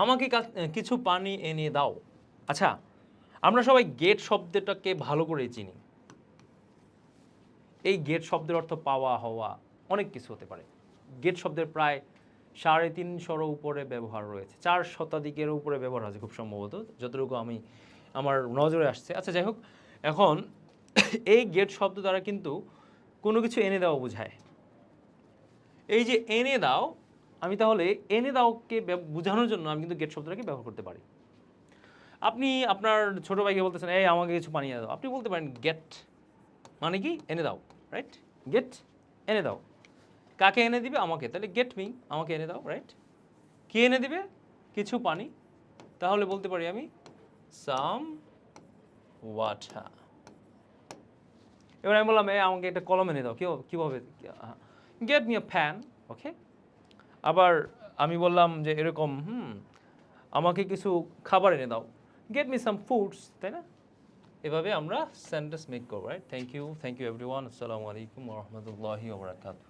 আমাকে কিছু পানি এনে দাও। আচ্ছা আমরা সবাই গেট শব্দটাকে ভালো করে চিনি। এই গেট শব্দের অর্থ পাওয়া, হওয়া, অনেক কিছু হতে পারে। গেট শব্দের প্রায় সাড়ে তিনশোর উপরে ব্যবহার রয়েছে। চার শতাধিকের উপরে ব্যবহার আছে খুব সম্ভবত, যতটুকু আমি আমার নজরে আসছে। আচ্ছা যাই হোক, এখন এই গেট শব্দ দ্বারা কিন্তু কোনো কিছু এনে দেওয়া বোঝায়। এই যে এনে দাও আমি তাহলে এনে দাওকে বোঝানোর জন্য আমি কিন্তু গেট শব্দটাকে ব্যবহার করতে পারি। আপনি আপনার ছোটো ভাইকে বলতেছেন, এই, আমাকে কিছু পানি এনে দাও। আপনি বলতে পারেন গেট মানে কি? এনে দাও রাইট গেট এনে দাও। কাকে এনে দিবে? আমাকে। তাহলে গেট মি আমাকে এনে দাও রাইট কে এনে দিবে? কিছু পানি। তাহলে বলতে পারি আমি সাম ওয়াটার এবার আমি বললাম এ আমাকে একটা কলম এনে দাও। কেউ কীভাবে? Get me a fan okay আবার আমি বললাম যে এরকম, হুম, আমাকে কিছু খাবার এনে দাও। গেট মি সাম ফুডস তাই না? এভাবে আমরা সেন্টেন্স মেক করব right thank you thank you everyone আসসালামু আলাইকুম রহমতুল্লাহি ওবরাকাতুহ